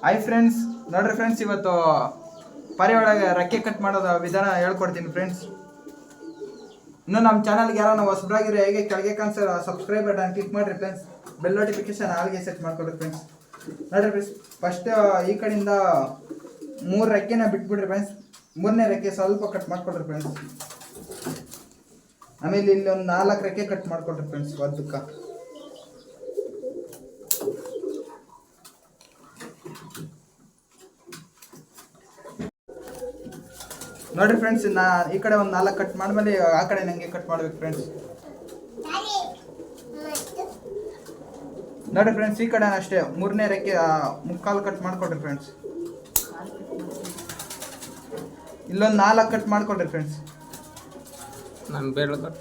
Hi friends ನೋಡ್ರಿ friends ಇವತ್ತು ಪರಿ ಒಳಗೆ ರೆಕ್ಕೆ ಕಟ್ ಮಾಡೋದು ವಿಧಾನ ಹೇಳ್ಕೊಡ್ತೀನಿ ಫ್ರೆಂಡ್ಸ್ ಇನ್ನು ನಮ್ಮ ಚಾನಲ್ಗೆ ಯಾರನ್ನ ಹೊಸಬ್ರಾಗಿರೋ ಹೇಗೆ ಕೆಳಗೆ ಕಾಣಿಸೋ ಸಬ್ಸ್ಕ್ರೈಬ್ ಬಟನ್ ಕ್ಲಿಕ್ ಮಾಡಿರಿ ಫ್ರೆಂಡ್ಸ್ ಬೆಲ್ ನೋಟಿಫಿಕೇಶನ್ ಆಲ್ಗೆ ಸೆಟ್ ಮಾಡ್ಕೊಡ್ರಿ ಫ್ರೆಂಡ್ಸ್ ನೋಡ್ರಿ ಫ್ರೆಂಡ್ಸ್ ಫಸ್ಟ್ ಈ ಕಡೆಯಿಂದ ಮೂರು ರೆಕ್ಕೆನ ಬಿಟ್ಬಿಡ್ರಿ ಫ್ರೆಂಡ್ಸ್ ಮೂರನೇ ರೆಕ್ಕೆ ಸ್ವಲ್ಪ ಕಟ್ ಮಾಡ್ಕೊಡ್ರಿ ಫ್ರೆಂಡ್ಸ್ ಆಮೇಲೆ ಇಲ್ಲಿ ಒಂದು ನಾಲ್ಕು ರೆಕ್ಕೆ ಕಟ್ ಮಾಡಿಕೊಡ್ರಿ ಫ್ರೆಂಡ್ಸ್ ಒದ್ದಕ್ಕೆ ನೋಡ್ರಿ ಫ್ರೆಂಡ್ಸ್ ನಾ ಈ ಕಡೆ ಒಂದು ನಾಲ್ಕು ಕಟ್ ಮಾಡ್ಮೇಲೆ ಆ ಕಡೆ ನಂಗೆ ಕಟ್ ಮಾಡ್ಬೇಕು ಫ್ರೆಂಡ್ಸ್ ನೋಡ್ರಿ ಫ್ರೆಂಡ್ಸ್ ಈ ಕಡೆ ಅಷ್ಟೇ. ಮೂರನೇ ರೆಕ್ಕೆ ಮುಕ್ಕಾಲು ಕಟ್ ಮಾಡ್ಕೊಡ್ರಿ ಫ್ರೆಂಡ್ಸ್ ಇಲ್ಲೊಂದು ನಾಲ್ಕು ಕಟ್ ಮಾಡ್ಕೊಡ್ರಿ ಫ್ರೆಂಡ್ಸ್ ನಾನು ಬೇಡ ಕಟ್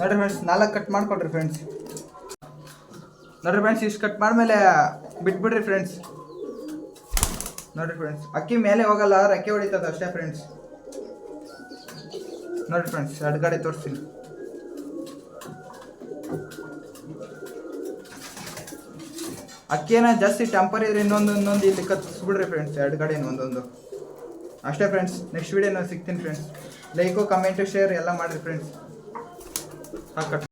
ನೋಡ್ರಿ ಫ್ರೆಂಡ್ಸ್ ನಾಲ್ಕು ಕಟ್ ಮಾಡ್ಕೊಡ್ರಿ ಫ್ರೆಂಡ್ಸ್ ನೋಡ್ರಿ ಫ್ರೆಂಡ್ಸ್ ಇಷ್ಟು ಕಟ್ ಮಾಡ್ಮೇಲೆ ಬಿಟ್ಬಿಡ್ರಿ ಫ್ರೆಂಡ್ಸ್ ನೋಡ್ರಿ ಫ್ರೆಂಡ್ಸ್ ಅಕ್ಕಿ ಮೇಲೆ ಹೋಗಲ್ಲ ಅಕ್ಕಿ ಹೊಡಿತದ ಅಷ್ಟೇ ಫ್ರೆಂಡ್ಸ್ ನೋಡ್ರಿ ಫ್ರೆಂಡ್ಸ್ ಎರಡು ಗಾಡಿ ತೋರಿಸ್ತೀನಿ. ಅಕ್ಕಿನ ಜಾಸ್ತಿ ಟೆಂಪರ್ ಇದ್ರೆ ಇನ್ನೊಂದು ಇನ್ನೊಂದು ಇಲ್ಲಿ ಕತ್ಸ್ಬಿಡ್ರಿ ಫ್ರೆಂಡ್ಸ್ ಎರಡು ಒಂದೊಂದು. ಅಷ್ಟೇ ಫ್ರೆಂಡ್ಸ್ ನೆಕ್ಸ್ಟ್ ವೀಡಿಯೋ ನಾನು ಸಿಗ್ತೀನಿ ಫ್ರೆಂಡ್ಸ್ ಲೈಕು ಕಮೆಂಟು ಶೇರ್ ಎಲ್ಲ ಮಾಡಿರಿ ಫ್ರೆಂಡ್ಸ್ так как?